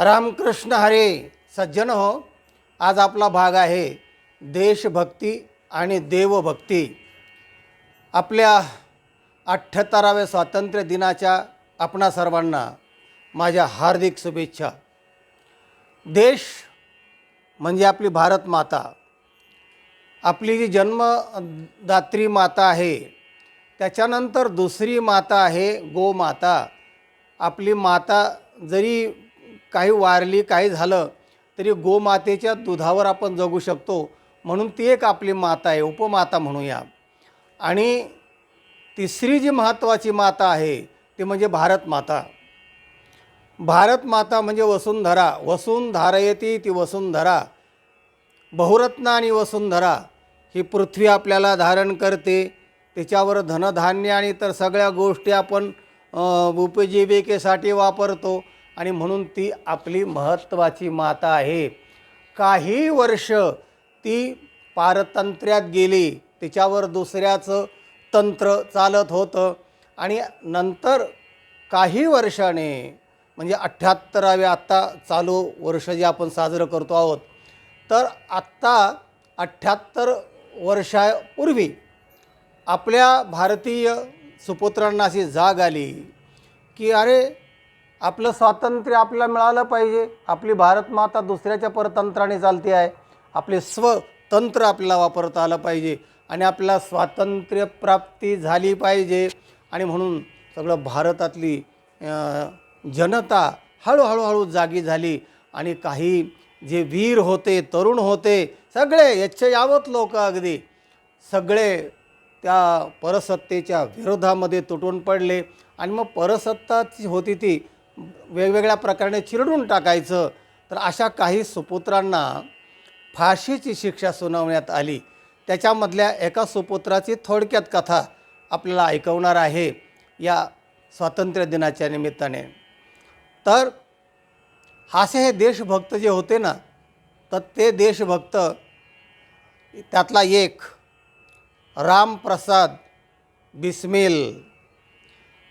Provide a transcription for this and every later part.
रामकृष्ण हरे सज्जन हो. आज आपला भाग आहे देशभक्ती आणि देवभक्ती. आपल्या अठ्ठ्याहत्तराव्या स्वातंत्र्य दिनाच्या आपणा सर्वांना माझ्या हार्दिक शुभेच्छा. देश म्हणजे आपली भारत माता. आपली जी जन्मदात्री माता आहे त्याच्यानंतर दुसरी माता आहे गोमाता. आपली माता जरी काही वारली काही झालं तरी गोमातेच्या दुधावर आपण जगू शकतो. म्हणून ती एक आपली माता आहे उपमाता म्हणूया. आणि तिसरी जी महत्त्वाची माता आहे ती म्हणजे भारत माता. भारत माता म्हणजे वसुंधरा. वसुंधारयती ती वसुंधरा. बहुरत्न आणि वसुंधरा ही पृथ्वी आपल्याला धारण करते. त्याच्यावर धनधान्य आणि इतर सगळ्या गोष्टी आपण उपजीविकेसाठी वापरतो. आणि म्हणून ती आपली महत्त्वाची माता आहे. काही वर्ष ती पारतंत्र्यात गेली. तिच्यावर दुसऱ्याचं तंत्र चालत होतं. आणि नंतर काही वर्षाने म्हणजे अठ्ठ्याहत्तरावे आत्ता चालू वर्ष जे आपण साजरं करतो आहोत तर आत्ता अठ्ठ्याहत्तर वर्षापूर्वी आपल्या भारतीय सुपुत्रांना अशी जाग आली की अरे आपलं स्वातंत्र्य आपल्याला मिळालं पाहिजे. आपली भारत माता दुसऱ्याच्या परतंत्राने चालते आहे. आपले स्वतंत्र आपल्याला वापरता आलं पाहिजे. आणि आपल्याला स्वातंत्र्यप्राप्ती झाली पाहिजे. आणि म्हणून सगळं भारतातली जनता हळूहळूहळू जागी झाली. आणि काही जे वीर होते तरुण होते सगळे यच्छ यावत लोक अगदी सगळे त्या परसत्तेच्या विरोधामध्ये तुटून पडले. आणि मग परसत्ताची होती ती वेगवेगळ्या प्रकारे चिरडून टाकायचं. तर अशा काही सुपुत्रांना फाशीची शिक्षा सुनावण्यात आली. त्याच्यामधल्या एका सुपुत्राची थोडक्यात कथा आपल्याला ऐकवणार आहे या स्वातंत्र्य दिनाच्या निमित्ताने. तर असे हे देशभक्त जे होते ना तर ते देशभक्त त्यातला एक रामप्रसाद बिस्मिल.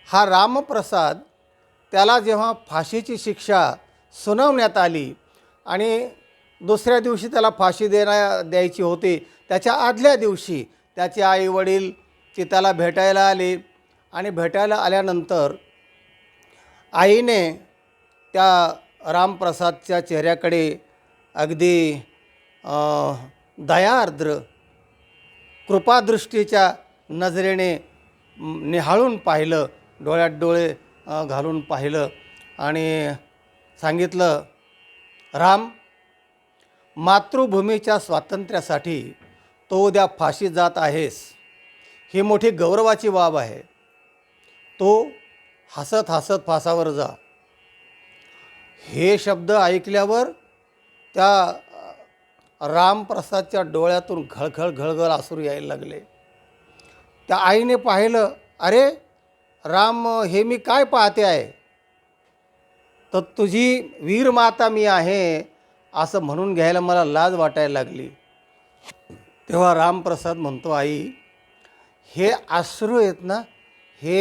हा रामप्रसाद त्याला जेव्हा फाशीची शिक्षा सुनावण्यात आली आणि दुसऱ्या दिवशी त्याला फाशी देण्या द्यायची होती त्याच्या आदल्या दिवशी त्याचे आई वडील ते त्याला भेटायला आले आणि भेटायला आल्यानंतर आईने त्या रामप्रसादच्या चेहऱ्याकडे अगदी दयार्द्र कृपादृष्टीच्या नजरेने निहाळून पाहिलं. डोळ्यात डोळे घालून पाहिलं आणि सांगितलं राम मातृभूमीच्या स्वातंत्र्यासाठी तो उद्या फाशी जात आहेस. ही मोठी गौरवाची बाब आहे. तो हसत हसत फासावर जा. हे शब्द ऐकल्यावर त्या रामप्रसादच्या डोळ्यातून घळघळ घळघळ आसरू यायला लागले. त्या आईने पाहिलं अरे राम हे मी काय पाहते आहे? तर तुझी वीर माता मी आहे असं म्हणून घ्यायला मला लाज वाटायला लागली. तेव्हा रामप्रसाद म्हणतो आई हे आश्रू आहेत ना हे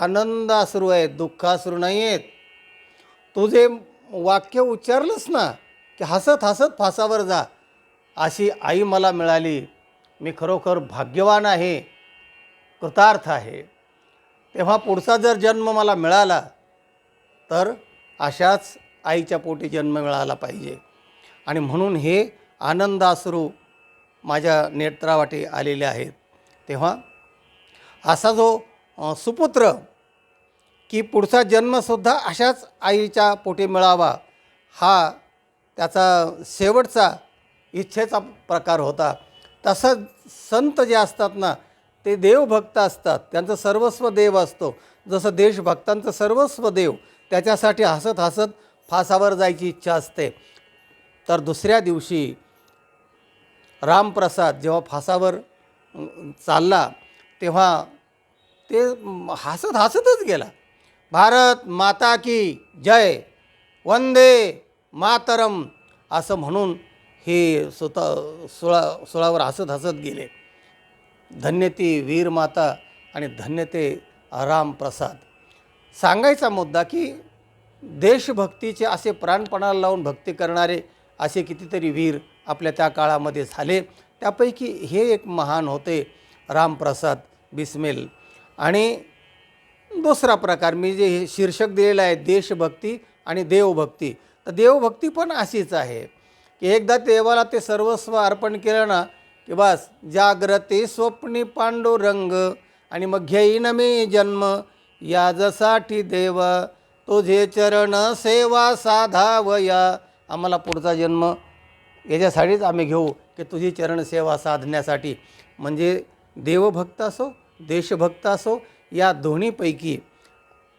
आनंद आश्रू आहेत दुःखाश्रू नाही आहेत. तू जे वाक्य उच्चारलंस ना की हसत हसत फासावर जा अशी आई मला मिळाली. मी खरोखर भाग्यवान आहे कृतार्थ आहे. तेव्हा पुढचा जर जन्म मला मिळाला तर अशाच आईच्या पोटी जन्म मिळाला पाहिजे. आणि म्हणून हे आनंदाश्रू माझ्या नेत्रावाटी आलेले आहेत. तेव्हा असा जो सुपुत्र की पुढचा जन्मसुद्धा अशाच आईच्या पोटी मिळावा हा त्याचा शेवटचा इच्छेचा प्रकार होता. तसंच संत जे असतात ना ते देवभक्त असतात त्यांचं सर्वस्व देव असतो. जसं देशभक्तांचं सर्वस्व देव त्याच्यासाठी हसत हसत फासावर जायची इच्छा असते. तर दुसऱ्या दिवशी रामप्रसाद जेव्हा फासावर चालला तेव्हा ते हसत हसतच गेला. भारत माता की जय वंदे मातरम असं म्हणून हे सुता सुळा सुळावर हसत हसत गेले. धन्य ती वीर माता आणि धन्य ते रामप्रसाद सांगायचा मुद्दा की देशभक्तीचे असे प्राणपणाला लावून भक्ती करणारे असे कितीतरी वीर आपल्या त्या काळामध्ये झाले. त्यापैकी हे एक महान होते रामप्रसाद बिस्मिल. आणि दुसरा प्रकार मी जे हे शीर्षक दिलेलं आहे देशभक्ती आणि देवभक्ती. तर देवभक्ती पण अशीच आहे की एकदा देवाला ते सर्वस्व अर्पण केलं ना की बस जाग्रते स्वप्नी पांडुरंग आणि मग घेईन मी जन्म. याजसाठी देव तुझे चरण सेवा साधावया आम्हाला पुढचा जन्म याच्यासाठीच आम्ही घेऊ की तुझी चरण सेवा साधण्यासाठी. म्हणजे देवभक्त असो देशभक्त असो या दोन्हीपैकी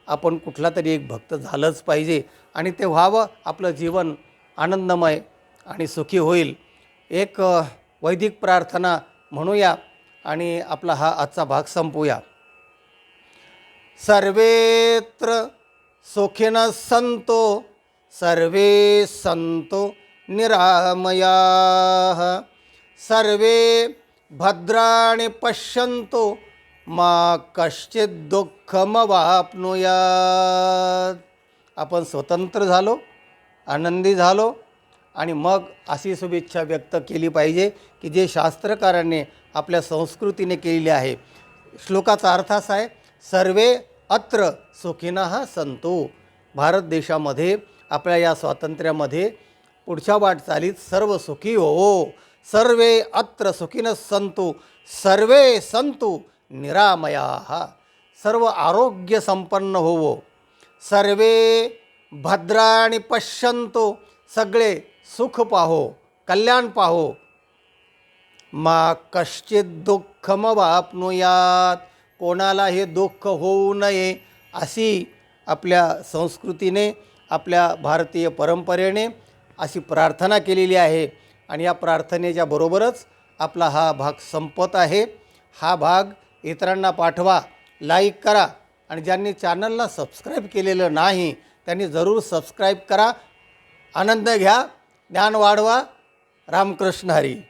आपण कुठला तरी एक भक्त झालंच पाहिजे. आणि ते व्हावं आपलं जीवन आनंदमय आणि सुखी होईल. एक वैदिक प्रार्थना म्हणूया आणि आपला हा आजचा भाग संपूया. सर्वेत्र सुखिन संतो सर्वे संतो निरामया। सर्वे भद्राणि पश्यन्तो मा कश्चित् दुःखमवाप्नुयात। आपण स्वतंत्र झालो आनंदी झालो आणि मग अशी शुभेच्छा व्यक्त केली पाहिजे की जे शास्त्रकारांनी आपल्या संस्कृतीने केलेली आहे. श्लोकाचा अर्थ असा आहे सर्वे अत्र सुखिनः संतो भारत देशामध्ये आपल्या या स्वातंत्र्यामध्ये पुढच्या वाटचालीत सर्व सुखी हो सर्वे अत्र सुखीन संतो सर्वे संतु निरामया. सर्व आरोग्य संपन्न होवो. सर्वे भद्राणी पश्यंतो सगळे सुख पाहो कल्याण पाहो. मा कश्चित दुःखम वापनुयात कोणाला हे दुःख होऊ नये अशी आपल्या संस्कृतीने आपल्या भारतीय परंपरेने अशी प्रार्थना केलेली आहे. आणि या प्रार्थनेच्या बरोबरच आपला हा भाग संपत आहे. हा भाग इतरांना पाठवा लाईक करा आणि ज्यांनी चॅनलला सबस्क्राईब केलेलं नाही त्यांनी जरूर सबस्क्राईब करा. आनंद घ्या. ज्ञान वाढवा. रामकृष्ण हरी.